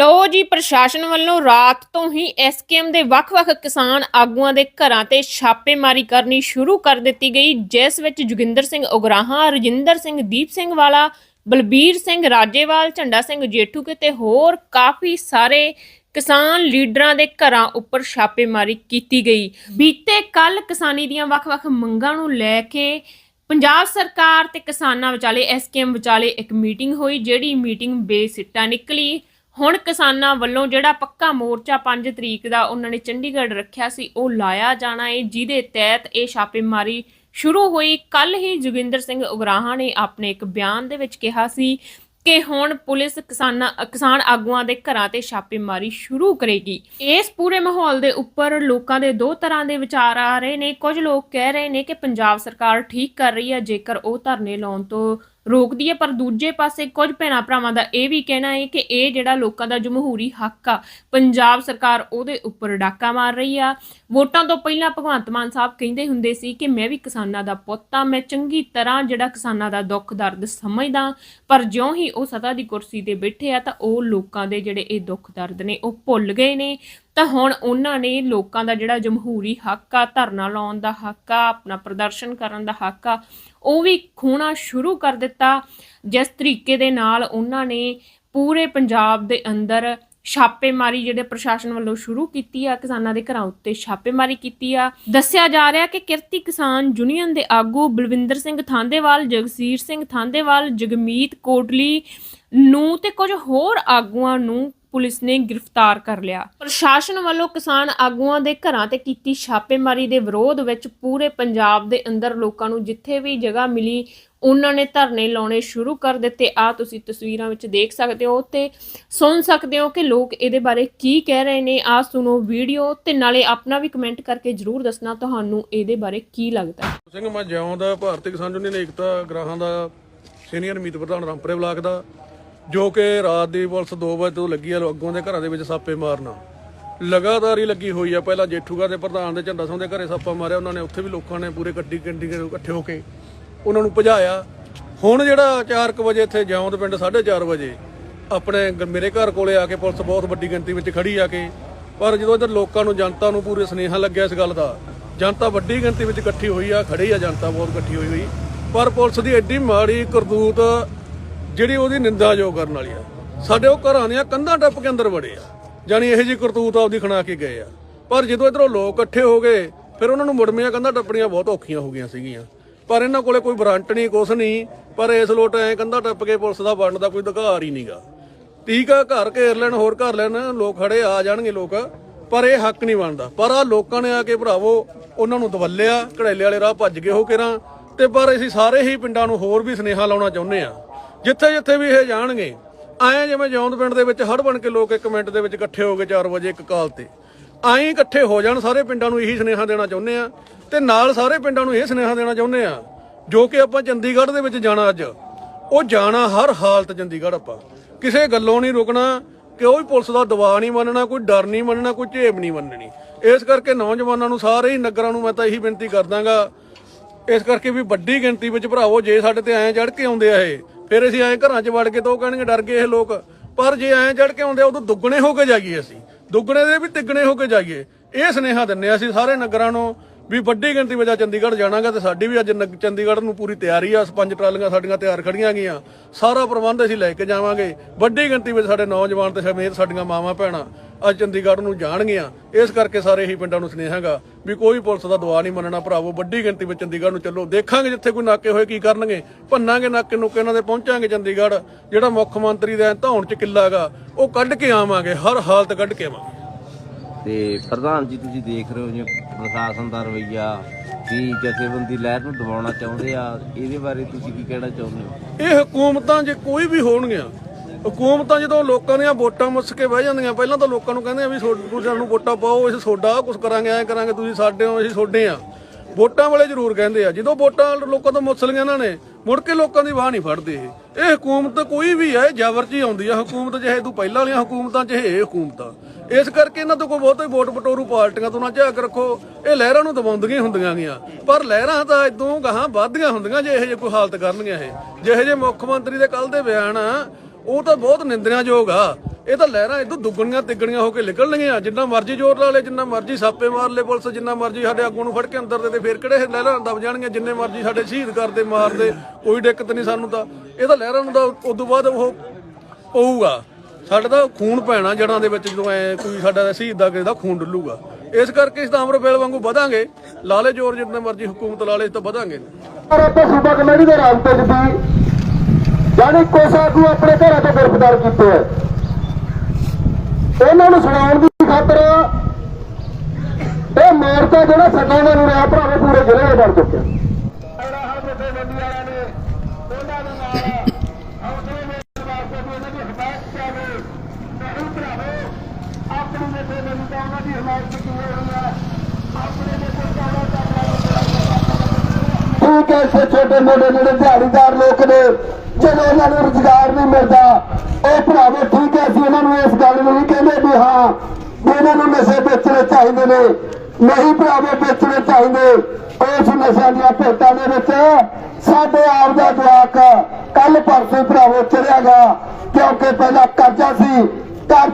ਲਓ ਜੀ, ਪ੍ਰਸ਼ਾਸਨ ਵੱਲੋਂ ਰਾਤ ਤੋਂ ਹੀ ਐਸਕੇਐਮ ਦੇ ਵੱਖ-ਵੱਖ ਕਿਸਾਨ ਆਗੂਆਂ ਦੇ ਘਰਾਂ ਤੇ ਛਾਪੇਮਾਰੀ ਕਰਨੀ ਸ਼ੁਰੂ ਕਰ ਦਿੱਤੀ ਗਈ, ਜਿਸ ਵਿੱਚ ਜੋਗਿੰਦਰ ਸਿੰਘ ਉਗਰਾਹਾਂ, ਰਜਿੰਦਰ ਸਿੰਘ, ਦੀਪ ਸਿੰਘ ਵਾਲਾ, ਬਲਬੀਰ ਸਿੰਘ ਰਾਜੇਵਾਲ, ਝੰਡਾ ਸਿੰਘ ਜੇਠੂ ਕੇ ਤੇ ਹੋਰ ਕਾਫੀ ਸਾਰੇ ਕਿਸਾਨ ਲੀਡਰਾਂ ਦੇ ਘਰਾਂ ਉੱਪਰ ਛਾਪੇਮਾਰੀ ਕੀਤੀ ਗਈ। ਬੀਤੇ ਕੱਲ ਕਿਸਾਨੀ ਦੀਆਂ ਵੱਖ-ਵੱਖ ਮੰਗਾਂ ਨੂੰ ਲੈ ਕੇ ਪੰਜਾਬ ਸਰਕਾਰ ਤੇ ਕਿਸਾਨਾਂ ਵਿਚਾਲੇ ਐਸਕੇਐਮ ਵਿਚਾਲੇ ਇੱਕ ਮੀਟਿੰਗ ਹੋਈ, ਜਿਹੜੀ ਮੀਟਿੰਗ ਬੇਸਿੱਟਾ ਨਿਕਲੀ। ਹੁਣ ਕਿਸਾਨਾਂ ਵੱਲੋਂ ਜਿਹੜਾ ਪੱਕਾ ਮੋਰਚਾ 5 ਤਰੀਕ ਦਾ ਉਹਨਾਂ ਨੇ ਚੰਡੀਗੜ੍ਹ ਰੱਖਿਆ ਸੀ, ਉਹ ਲਾਇਆ ਜਾਣਾ ਹੈ ਜਿਹਦੇ ਤਹਿਤ ਇਹ ਛਾਪੇਮਾਰੀ ਸ਼ੁਰੂ ਹੋਈ। ਕੱਲ ਹੀ ਜੋਗਿੰਦਰ ਸਿੰਘ ਉਗਰਾਹਾਂ ਨੇ ਆਪਣੇ ਇੱਕ ਬਿਆਨ ਦੇ ਵਿੱਚ ਕਿਹਾ ਸੀ ਕਿ ਹੁਣ ਪੁਲਿਸ ਕਿਸਾਨਾਂ, ਕਿਸਾਨ ਆਗੂਆਂ ਦੇ ਘਰਾਂ ਤੇ ਛਾਪੇਮਾਰੀ ਸ਼ੁਰੂ ਕਰੇਗੀ। ਇਸ ਪੂਰੇ ਮਾਹੌਲ ਦੇ ਉੱਪਰ ਲੋਕਾਂ ਦੇ ਦੋ ਤਰ੍ਹਾਂ ਦੇ ਵਿਚਾਰ ਆ ਰਹੇ ਨੇ। ਕੁਝ ਲੋਕ ਕਹਿ ਰਹੇ ਨੇ ਕਿ ਪੰਜਾਬ ਸਰਕਾਰ ਠੀਕ ਕਰ ਰਹੀ ਹੈ, ਜੇਕਰ ਉਹ ਧਰਨੇ ਲਾਉਣ ਤੋਂ ਰੋਕਦੀ ਹੈ, ਪਰ ਦੂਜੇ ਪਾਸੇ ਕੁਝ ਭੈਣਾਂ ਭਰਾਵਾਂ ਦਾ ਇਹ ਵੀ ਕਹਿਣਾ ਹੈ ਕਿ ਇਹ ਜਿਹੜਾ ਲੋਕਾਂ ਦਾ ਜਮਹੂਰੀ ਹੱਕ ਆ, ਪੰਜਾਬ ਸਰਕਾਰ ਉਹਦੇ ਉੱਪਰ ਡਾਕਾ ਮਾਰ ਰਹੀ ਆ। ਵੋਟਾਂ ਤੋਂ ਪਹਿਲਾਂ ਭਗਵੰਤ ਮਾਨ ਸਾਹਿਬ ਕਹਿੰਦੇ ਹੁੰਦੇ ਸੀ ਕਿ ਮੈਂ ਵੀ ਕਿਸਾਨਾਂ ਦਾ ਪੁੱਤ ਆ, ਮੈਂ ਚੰਗੀ ਤਰ੍ਹਾਂ ਜਿਹੜਾ ਕਿਸਾਨਾਂ ਦਾ ਦੁੱਖ ਦਰਦ ਸਮਝਦਾ ਪਰ ਜਿਉਂ ਹੀ ਉਹ ਸਤਾ ਦੀ ਕੁਰਸੀ ਤੇ ਬੈਠੇ ਆ ਤਾਂ ਉਹ ਲੋਕਾਂ ਦੇ ਜਿਹੜੇ ਇਹ ਦੁੱਖ ਦਰਦ ਨੇ ਉਹ ਭੁੱਲ ਗਏ ਨੇ। ਤਾਂ ਹੁਣ ਉਹਨਾਂ ਨੇ ਲੋਕਾਂ ਦਾ ਜਿਹੜਾ ਜਮਹੂਰੀ ਹੱਕ ਆ, ਧਰਨਾ ਲਾਉਣ ਦਾ ਹੱਕ ਆ, ਆਪਣਾ ਪ੍ਰਦਰਸ਼ਨ ਕਰਨ ਦਾ ਹੱਕ ਆ, ਉਹ ਵੀ ਖੋਣਾ ਸ਼ੁਰੂ ਕਰ ਦਿੱਤਾ। ਜਿਸ ਤਰੀਕੇ ਦੇ ਨਾਲ ਉਹਨਾਂ ਨੇ ਪੂਰੇ ਪੰਜਾਬ ਦੇ ਅੰਦਰ ਛਾਪੇਮਾਰੀ ਜਿਹੜੇ ਪ੍ਰਸ਼ਾਸਨ ਵੱਲੋਂ ਸ਼ੁਰੂ ਕੀਤੀ ਆ, ਕਿਸਾਨਾਂ ਦੇ ਘਰਾਂ ਉੱਤੇ ਛਾਪੇਮਾਰੀ ਕੀਤੀ ਆ। ਦੱਸਿਆ ਜਾ ਰਿਹਾ ਕਿ ਕਿਰਤੀ ਕਿਸਾਨ ਯੂਨੀਅਨ ਦੇ ਆਗੂ ਬਲਵਿੰਦਰ ਸਿੰਘ ਥਾਂਦੇਵਾਲ, ਜਗਸੀਰ ਸਿੰਘ ਥਾਂਦੇਵਾਲ, ਜਗਮੀਤ ਕੋਟਲੀ ਨੂੰ ਤੇ ਕੁਝ ਹੋਰ ਆਗੂਆਂ ਨੂੰ ਪੁਲਿਸ ਨੇ ਗ੍ਰਿਫਤਾਰ ਕਰ ਲਿਆ। ਪ੍ਰਸ਼ਾਸਨ ਵੱਲੋਂ ਕਿਸਾਨ ਆਗੂਆਂ ਦੇ ਘਰਾਂ ਤੇ ਕੀਤੀ ਛਾਪੇਮਾਰੀ ਦੇ ਵਿਰੋਧ ਵਿੱਚ ਪੂਰੇ ਪੰਜਾਬ ਦੇ ਅੰਦਰ ਲੋਕਾਂ ਨੂੰ ਜਿੱਥੇ ਵੀ ਜਗ੍ਹਾ ਮਿਲੀ, ਉਹਨਾਂ ਨੇ ਧਰਨੇ ਲਾਉਣੇ ਸ਼ੁਰੂ ਕਰ ਦਿੱਤੇ। ਆ ਤੁਸੀਂ ਤਸਵੀਰਾਂ ਵਿੱਚ ਦੇਖ ਸਕਦੇ ਹੋ ਤੇ ਸੁਣ ਸਕਦੇ ਹੋ ਕਿ ਲੋਕ ਇਹਦੇ ਬਾਰੇ ਕੀ ਕਹਿ ਰਹੇ ਨੇ। ਆ ਸੁਣੋ ਵੀਡੀਓ ਤੇ ਨਾਲੇ ਆਪਣਾ ਵੀ ਕਮੈਂਟ ਕਰਕੇ ਜਰੂਰ ਦੱਸਣਾ ਤੁਹਾਨੂੰ ਇਹਦੇ ਬਾਰੇ ਕੀ ਲੱਗਦਾ ਹੈ। ਸਿੰਘ, ਮੈਂ ਜਿਉਂ ਦਾ ਭਾਰਤੀ ਕਿਸਾਨ ਯੂਨੀਅਨ ਏਕਤਾ ਗ੍ਰਾਹਾਂ ਦਾ ਸੀਨੀਅਰ ਮੀਤ ਪ੍ਰਧਾਨ ਰਾਮਪੁਰੇ ਬਲਾਕ ਦਾ। ਜੋ ਕਿ ਰਾਤ ਦੀ ਪੁਲਿਸ 2 ਵਜੇ ਤੋਂ ਲੱਗੀ ਆ ਅੱਗੋਂ ਦੇ ਘਰਾਂ ਦੇ ਵਿੱਚ ਸਾਪੇ ਮਾਰਨਾ। ਲਗਾਤਾਰ ਹੀ ਲੱਗੀ ਹੋਈ ਆ, ਪਹਿਲਾਂ ਜੇਠੂਗਾ ਦੇ ਪ੍ਰਧਾਨ ਦੇ ਝੰਡਾ ਸਿੰਘ ਦੇ ਘਰੇ ਸਾਪਾ ਮਾਰਿਆ, ਉਹਨਾਂ ਨੇ ਉੱਥੇ ਵੀ ਲੋਕਾਂ ਨੇ ਪੂਰੇ ਗੱਡੀ ਗੱਡੀ ਇਕੱਠੇ ਹੋ ਕੇ ਉਹਨਾਂ ਨੂੰ ਭਜਾਇਆ। ਹੁਣ ਜਿਹੜਾ 4:00 ਵਜੇ ਇੱਥੇ ਜੌਂਦ ਦੇ ਪਿੰਡ 4:30 ਵਜੇ, ਆਪਣੇ ਮੇਰੇ ਘਰ ਕੋਲੇ ਆ ਕੇ ਪੁਲਿਸ ਬਹੁਤ ਵੱਡੀ ਗਿਣਤੀ ਵਿੱਚ ਖੜੀ ਆ ਕੇ, ਪਰ ਜਦੋਂ ਇੱਧਰ ਲੋਕਾਂ ਨੂੰ, ਜਨਤਾ ਨੂੰ ਪੂਰੇ ਸਨੇਹਾ ਲੱਗਿਆ ਇਸ ਗੱਲ ਦਾ, ਜਨਤਾ ਵੱਡੀ ਗਿਣਤੀ ਵਿੱਚ ਇਕੱਠੀ ਹੋਈ ਆ, ਖੜੀ ਆ, ਜਨਤਾ ਬਹੁਤ ਇਕੱਠੀ ਹੋਈ ਹੋਈ। ਪਰ ਪੁਲਿਸ ਦੀ ਐਡੀ ਮਾੜੀ ਕਰਤੂਤ ਜਿਹੜੀ ਉਹਦੀ ਨਿੰਦਾਯੋਗ ਕਰਨ ਵਾਲੀ ਆ। ਸਾਡੇ ਉਹ ਘਰਾਂ ਦੀਆਂ ਕੰਧਾਂ ਟੱਪ ਕੇ ਅੰਦਰ ਵੜੇ ਆ। ਜਾਨੀ ਇਹੋ ਜਿਹੀ ਕਰਤੂਤ ਆਪਦੀ ਖਣਾ ਕੇ ਗਏ ਆ। ਪਰ ਜਦੋਂ ਇਧਰੋਂ ਲੋਕ ਇਕੱਠੇ ਹੋ ਗਏ, ਫਿਰ ਉਹਨਾਂ ਨੂੰ ਮੁੜਮੀਆਂ ਕੰਧਾਂ ਟੱਪਣੀਆਂ ਬਹੁਤ ਔਖੀਆਂ ਹੋ ਗਈਆਂ ਸੀਗੀਆਂ। ਪਰ ਇਹਨਾਂ ਕੋਲੇ ਕੋਈ ਵਾਰੰਟ ਨਹੀਂ, ਕੁਛ ਨਹੀਂ। ਪਰ ਇਸ ਲੋਟ ਐ ਕੰਧਾਂ ਟੱਪ ਕੇ ਪੁਲਿਸ ਦਾ ਬਣਨ ਦਾ ਕੋਈ ਅਧਿਕਾਰ ਹੀ ਨਹੀਂਗਾ। ਠੀਕ ਆ, ਘਰ ਘੇਰ ਲੈਣ, ਹੋਰ ਘਰ ਲੈਣ, ਲੋਕ ਖੜੇ ਆ ਜਾਣਗੇ ਲੋਕ। ਪਰ ਇਹ ਹੱਕ ਨਹੀਂ ਬਣਦਾ। ਪਰ ਆ ਲੋਕਾਂ ਨੇ ਆ ਕੇ ਭਰਾਵੋ, ਉਹਨਾਂ ਨੂੰ ਦਵੱਲਿਆ, ਘੜੇਲੇ ਵਾਲੇ ਰਾਹ ਭੱਜ ਗਏ ਹੋ ਕਿਰਾਂ ਤੇ ਪਰ ਅਸੀਂ ਸਾਰੇ ਹੀ ਪਿੰਡਾਂ ਨੂੰ ਹੋਰ ਵੀ ਸੁਨੇਹਾ ਲਾਉਣਾ ਚਾਹੁੰਦੇ ਆ ਜਿੱਥੇ ਜਿੱਥੇ ਵੀ ਇਹ ਜਾਣਗੇ, ਐਂ ਜਿਵੇਂ ਜੌਂਦ ਪਿੰਡ ਦੇ ਵਿੱਚ ਹੜ ਬਣ ਕੇ ਲੋਕ ਇੱਕ ਮਿੰਟ ਦੇ ਵਿੱਚ ਇਕੱਠੇ ਹੋ ਗਏ 4 ਵਜੇ ਇੱਕ ਕਾਲ ਤੇ। ਐਂ ਇਕੱਠੇ ਹੋ ਜਾਣ, ਸਾਰੇ ਪਿੰਡਾਂ ਨੂੰ ਇਹੀ ਸੁਨੇਹਾ ਦੇਣਾ ਚਾਹੁੰਦੇ ਆ ਤੇ ਨਾਲ ਸਾਰੇ ਪਿੰਡਾਂ ਨੂੰ ਇਹ ਸੁਨੇਹਾ ਦੇਣਾ ਚਾਹੁੰਦੇ ਆ, ਜੋ ਕਿ ਆਪਾਂ ਚੰਡੀਗੜ੍ਹ ਦੇ ਵਿੱਚ ਜਾਣਾ ਅੱਜ, ਉਹ ਜਾਣਾ ਹਰ ਹਾਲਤ ਚੰਡੀਗੜ੍ਹ ਆਪਾਂ। ਕਿਸੇ ਗੱਲੋਂ ਨਹੀਂ ਰੁਕਣਾ ਕਿ ਉਹ ਵੀ ਪੁਲਿਸ ਦਾ ਦਬਾਅ ਨਹੀਂ ਮੰਨਣਾ, ਕੋਈ ਡਰ ਨਹੀਂ ਮੰਨਣਾ, ਕੋਈ ਝੇਬ ਨਹੀਂ ਮੰਨਣੀ। ਇਸ ਕਰਕੇ ਨੌਜਵਾਨਾਂ ਨੂੰ ਸਾਰੇ ਹੀ ਨਗਰਾਂ ਨੂੰ ਮੈਂ ਤਾਂ ਇਹੀ ਬੇਨਤੀ ਕਰਦਾਗਾ, ਇਸ ਕਰਕੇ ਵੀ ਵੱਡੀ ਗਿਣਤੀ ਵਿੱਚ ਭਰਾਵੋ, ਜੇ ਸਾਡੇ ਤੇ ਐਂ ਚੜ ਕੇ ਆਉਂਦੇ ਆ ਇਹ ਫਿਰ ਅਸੀਂ ਐਂ ਘਰਾਂ 'ਚ ਵੜ ਕੇ ਤਾਂ ਉਹ ਕਹਿਣਗੇ ਡਰ ਗਏ ਇਹ ਲੋਕ। ਪਰ ਜੇ ਐਂ ਚੜ ਕੇ ਆਉਂਦੇ ਆ, ਉਦੋਂ ਦੁੱਗਣੇ ਹੋ ਕੇ ਜਾਈਏ ਅਸੀਂ। ਦੁੱਗਣੇ ਦੇ ਵੀ ਤਿੱਗਣੇ ਹੋ ਕੇ ਜਾਈਏ। ਇਹ ਸੁਨੇਹਾ ਦਿੰਨੇ ਆ ਅਸੀਂ ਸਾਰੇ ਨਗਰਾਂ ਨੂੰ। ਵੀ ਵੱਡੀ ਗਿਣਤੀ ਵਿੱਚ ਚੰਡੀਗੜ੍ਹ ਜਾਣਾਗਾ ਤੇ ਸਾਡੀ ਵੀ ਅੱਜ ਨਗ- ਚੰਡੀਗੜ੍ਹ ਨੂੰ ਪੂਰੀ ਤਿਆਰੀ ਆ, ਪੰਜ ਟਰਾਲੀਆਂ ਸਾਡੀਆਂ ਤਿਆਰ ਖੜੀਆਂ ਗਈਆਂ। ਸਾਰਾ ਪ੍ਰਬੰਧ ਅਸੀਂ ਲੈ ਕੇ ਜਾਵਾਂਗੇ। ਵੱਡੀ ਗਿਣਤੀ ਵਿੱਚ ਸਾਡੇ ਨੌਜਵਾਨ ਤੇ ਸਮੇਤ ਸਾਡੀਆਂ ਮਾਵਾਂ ਭੈਣਾਂ ਅੱਜ ਚੰਡੀਗੜ੍ਹ ਨੂੰ ਜਾਣਗੀਆਂ। ਇਸ ਕਰਕੇ ਸਾਰੇ ਹੀ ਪਿੰਡਾਂ ਨੂੰ ਸੁਨੇਹਾਗਾ ਵੀ ਕੋਈ ਪੁਲਿਸ ਦਾ ਦਵਾ ਨਹੀਂ ਮੰਨਣਾ ਭਰਾਵੋ। ਵੱਡੀ ਗਿਣਤੀ ਵਿੱਚ ਚੰਡੀਗੜ੍ਹ ਨੂੰ ਚੱਲੋ। ਦੇਖਾਂਗੇ ਜਿੱਥੇ ਕੋਈ ਨਾਕੇ ਹੋਏ ਕੀ ਕਰਨਗੇ। ਭੰਨਾਂਗੇ ਨਾਕੇ ਨੁਕੇ ਇਹਨਾਂ ਦੇ ਪਹੁੰਚਾਂਗੇ ਚੰਡੀਗੜ੍ਹ। ਜਿਹੜਾ ਮੁੱਖ ਮੰਤਰੀ ਦਾ ਧੌਣ ਚ ਕਿੱਲਾਗਾ ਉਹ ਕੱਢ ਕੇ ਆਵਾਂਗੇ। ਹਰ ਹਾਲਤ ਕੱਢ ਕੇ ਆਵਾਂਗੇ। ਤੇ ਪ੍ਰਧਾਨ ਜੀ ਤੁਸੀਂ ਦੇਖ ਰਹੇ ਹੋ ਜਿਵੇਂ ਪ੍ਰਸ਼ਾਸਨ ਦਾ ਰਵਈਆ ਵੀ ਜਥੇਬੰਦੀ ਲਹਿਰ ਨੂੰ ਦਬਾਉਣਾ ਚਾਹੁੰਦੇ ਆ, ਇਹਦੇ ਬਾਰੇ ਤੁਸੀਂ ਕੀ ਕਹਿਣਾ ਚਾਹੁੰਦੇ ਹੋ? ਇਹ ਹਕੂਮਤਾਂ ਜੇ ਕੋਈ ਵੀ ਹੋਣਗੀਆਂ, ਹਕੂਮਤਾਂ ਜਦੋਂ ਲੋਕਾਂ ਦੀਆਂ ਵੋਟਾਂ ਮੁੱਸ ਕੇ ਬਹਿ ਜਾਂਦੀਆਂ, ਪਹਿਲਾਂ ਤਾਂ ਲੋਕਾਂ ਨੂੰ ਕਹਿੰਦੇ ਆ ਵੀ ਤੁਸੀਂ ਸਾਨੂੰ ਵੋਟਾਂ ਪਾਓ, ਅਸੀਂ ਤੁਹਾਡਾ ਕੁਝ ਕਰਾਂਗੇ, ਐ ਕਰਾਂਗੇ, ਤੁਸੀਂ ਸਾਡੇ ਹੋ, ਅਸੀਂ ਤੁਹਾਡੇ ਆ। ਵੋਟਾਂ ਵਾਲੇ ਜ਼ਰੂਰ ਕਹਿੰਦੇ ਆ, ਜਦੋਂ ਵੋਟਾਂ ਲੋਕਾਂ ਤੋਂ ਮੁੱਸ ਲਈਆਂ ਇਹਨਾਂ ਨੇ, ਮੁੜ ਕੇ ਲੋਕਾਂ ਦੀ ਬਾਹ ਨਹੀਂ ਫੜਦੇ ਇਹ। ਇਹ ਹਕੂਮਤ ਕੋਈ ਵੀ ਹੈ ਜ਼ਬਰ 'ਚ ਹੀ ਆਉਂਦੀ ਆ, ਹਕੂਮਤ ਜਿਹੇ ਤੂੰ ਪਹਿਲਾਂ ਵਾਲੀਆਂ ਹਕੂਮਤਾਂ 'ਚ ਇਹ ਹਕੂਮਤਾਂ। ਇਸ ਕਰਕੇ ਇਹਨਾਂ ਤੋਂ ਕੋਈ ਬਹੁਤੇ ਵੋਟ ਪਟੋਰੂ ਪਾਰਟੀਆਂ ਤੋਂ ਨਾ ਝਾਕ ਰੱਖੋ। ਇਹ ਲਹਿਰਾਂ ਨੂੰ ਦਬਾਉਂਦੀਆਂ ਹੀ ਹੁੰਦੀਆਂ ਗੀਆਂ। ਪਰ ਲਹਿਰਾਂ ਤਾਂ ਇਦੋਂ ਗਾਹਾਂ ਵੱਧਦੀਆਂ ਹੁੰਦੀਆਂ ਜੇ ਇਹੋ ਜਿਹੇ ਕੋਈ ਹਾਲਤ ਕਰਨਗੀਆਂ ਇਹ। ਜਿਹੇ ਜੇ ਮੁੱਖ ਮੰਤਰੀ ਦੇ ਕੱਲ ਦੇ ਬਿਆਨ ਆ, ਉਹ ਤਾਂ ਬਹੁਤ ਨਿੰਦਣਯੋਗ ਆ। ਇਹ ਤਾਂ ਲਹਿਰਾਂ ਇਦੋਂ ਦੁੱਗਣੀਆਂ ਤਿੱਗਣੀਆਂ ਹੋ ਕੇ ਨਿਕਲਣਗੀਆਂ। ਜਿੰਨਾ ਮਰਜ਼ੀ ਜ਼ੋਰ ਲਾ ਲੇ, ਜਿੰਨਾ ਮਰਜ਼ੀ ਸਾਪੇ ਮਾਰ ਲੇ ਪੁਲਿਸ, ਜਿੰਨਾ ਮਰਜ਼ੀ ਸਾਡੇ ਆਗੂ ਨੂੰ ਫੜ ਕੇ ਅੰਦਰ ਦੇ ਤੇ ਫੇਰ ਕਿਹੜੇ ਇਹ ਲਹਿਰਾਂ ਦਬ ਜਾਣਗੀਆਂ? ਜਿੰਨੇ ਮਰਜ਼ੀ ਸਾਡੇ ਸ਼ਹੀਦ ਕਰਦੇ, ਮਾਰਦੇ, ਕੋਈ ਦਿੱਕਤ ਨਹੀਂ ਸਾਨੂੰ ਤਾਂ। ਇਹ ਤਾਂ ਲਹਿਰਾਂ ਨੂੰ ਤਾਂ ਉਦੋਂ ਬਾਅਦ ਉਹ ਪਊਗਾ। ਸਾਡਾ ਤਾਂ ਖੂਨ ਪੈਣਾ ਜੜਾਂ ਦੇ ਵਿੱਚ ਜਦੋਂ ਐ ਕੋਈ ਸਾਡਾ ਸ਼ਹੀਦ ਦਾ ਕਿਸੇ ਦਾ ਖੂਨ ਡੁੱਲੂਗਾ। ਇਸ ਕਰਕੇ ਇਸ ਤਾਂ ਅਮਰਵੇਲ ਵਾਂਗੂ ਵਧਾਂਗੇ। ਲਾਲੇ ਜ਼ੋਰ ਜਿੰਨਾ ਮਰਜ਼ੀ ਹਕੂਮਤ ਲਾਲੇ ਤਾਂ ਵਧਾਂਗੇ। ਪਰ ਉੱਥੇ ਸੂਬਾ ਕਮੇਟੀ ਦੇ ਰਾਬਤੇ ਵੀ ਜਾਨੀ ਕੁਛ ਆਗੂ ਆਪਣੇ ਘਰਾਂ ਤੋਂ ਗ੍ਰਿਫਤਾਰ ਕੀਤੇ ਆ। ਉਹਨਾਂ ਨੂੰ ਸੁਣਾਉਣ ਦੀ ਖਾਤਰ ਇਹ ਮੋਰਚਾ ਜਿਹੜਾ ਸੱਤਾਂ ਦਾ ਰਿਹਾ ਭਰਾਵੇ ਪੂਰੇ ਜ਼ਿਲ੍ਹੇ ਦਾ ਬਣ ਚੁੱਕਿਆ। ਆਪਣੀ ਜਥੇਬੰਦੀ ਦਾ ਉਹਨਾਂ ਦੀ ਹਮਾਇਤ ਕੀਤੀ ਹੋਈ ਹੈ ਆਪਣੇ ਦੇ ਠੀਕ ਹੈ ਸੇ ਛੋਟੇ ਮੋਟੇ ਜਿਹੜੇ ਦਿਹਾੜੀਦਾਰ ਲੋਕ ਨੇ, ਜਦੋਂ ਉਹਨਾਂ ਨੂੰ ਰੁਜ਼ਗਾਰ ਨਹੀਂ ਮਿਲਦਾ, ਉਹ ਭਰਾਵੇ, ਠੀਕ ਹੈ, ਅਸੀਂ ਉਹਨਾਂ ਨੂੰ ਇਸ ਗੱਲ ਨੂੰ ਨਹੀਂ ਕਹਿੰਦੇ ਵੀ ਹਾਂ ਵੀ ਇਹਨਾਂ ਨੂੰ ਨਸ਼ੇ ਵੇਚਣੇ ਚਾਹੀਦੇ ਨੇ। ਨਹੀਂ ਭਰਾਵੇ, ਵੇਚਣੇ ਚਾਹੀਦੇ। ਉਸ ਨਸ਼ਿਆਂ ਦੀਆਂ ਭੇਟਾਂ ਦੇ ਵਿੱਚ ਸਾਡੇ ਆਪ ਦਾ ਜਵਾਕ ਕੱਲ ਪਰਸੋਂ ਭਰਾਵੋ ਚੜਿਆਗਾ ਕਿਉਂਕਿ ਪਹਿਲਾਂ ਕਰਜ਼ਾ ਸੀ, ਕਰਜ਼ਾ